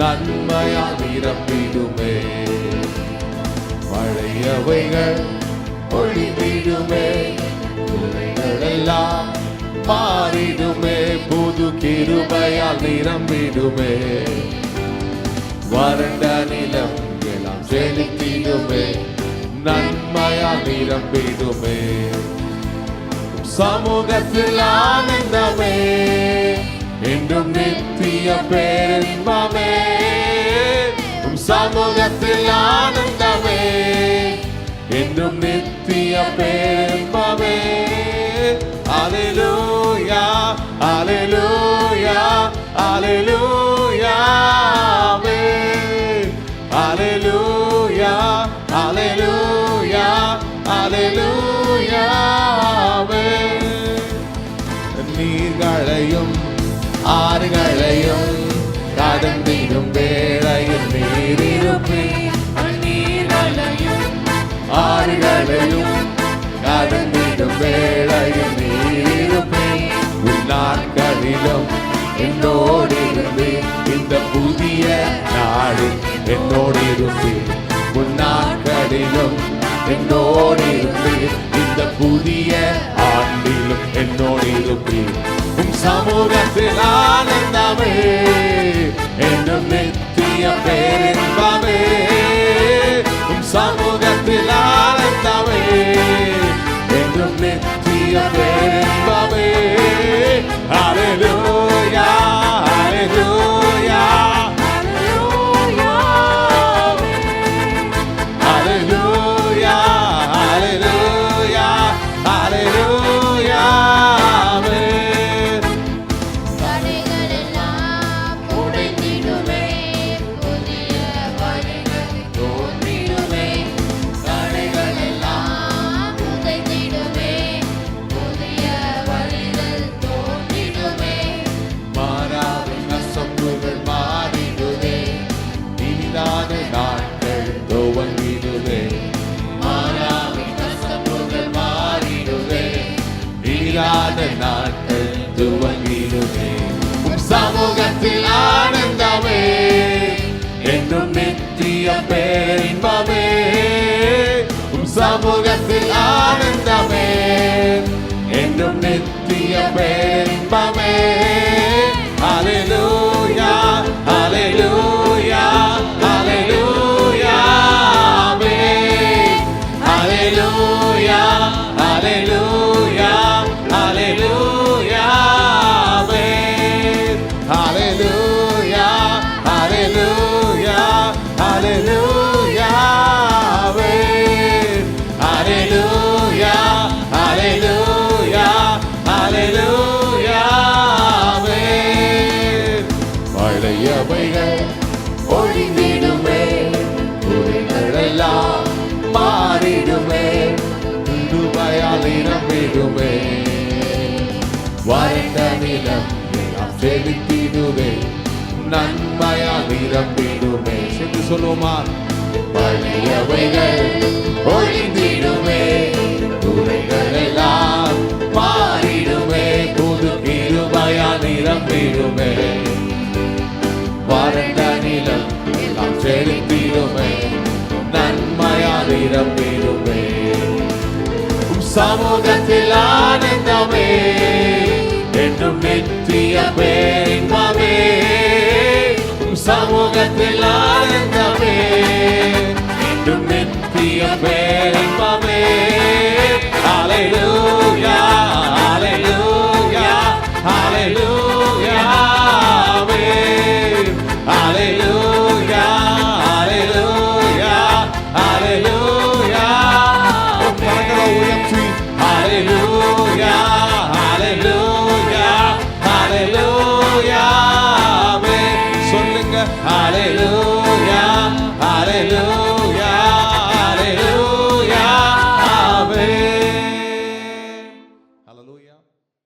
நன்மையால் நிரப்பிடுமே பழையவைகள் ஒளிவிடுமே குறைகளெல்லாம் மாறிடுமே புது கிருபையால் நிரம்பிடுமே. வறண்ட நிலம் எல்லாம் செலுத்திடுமே. நன்மையா நிரம்பிடுமே. சமூகத்தில் ஆனந்தமே. என்றும் நித்திய பேரின்பமே. சமூகத்தில் ஆனந்தமே. என்றும் நித்திய பேரின்பமே. அலிலூயா அலையூயா நீர்களையும் ஆறுகளையும் கடந்திடும் வேளையில் நீரிருப்பேன் நீரலையும் ஆறுகளையும் கடந்திடும் வேளையில் நீரிருப்பேன் உள்நாட்களிலும் என்னோடு இருந்து இந்த புதிய நாடு என்னோடு இருப்பேன் உள்நாட்களிலும் என்னோடு இருந்து இந்த புதிய ஆண்டிலும் என்னோடு இருப்பேன் உம் சமூகத்தில் ஆனந்தமே என்னும் நித்திய பேரின்பமே. உம் சமூகத்தில் இனிதான நாட்கள் துவங்கிடுதே உம் சமூகத்தில் ஆனந்தமே. என்னும் நித்திய பேரின்பமே. உம் சமூகத்தில் ஆனந்தமே. என்னும் நித்திய பேரின்பமே. Hallelujah, hallelujah, hallelujah, amen. Hallelujah, பழையவைகள் ஒளிவிடுமே குறைகளெல்லாம் மாறிடுமே துருவையால் நிரம்பிடுமே வறண்ட நிலம் எல்லாம் செலுத்திடுவே நன்மையால் நிரம்பிடுமே சென்று சொல்லுவோமா? பழையவைகள் ஒளிந்திடுமே துறைகளெல்லாம் மாறிடுமே புது கிருபையால் நிரம்பிடுமே சமூகத்தில் ஆனந்தமே என்றும் நித்திய பேரின்பமே உம் சமூகத்தில் ஆனந்தமே Hallelujah, hallelujah.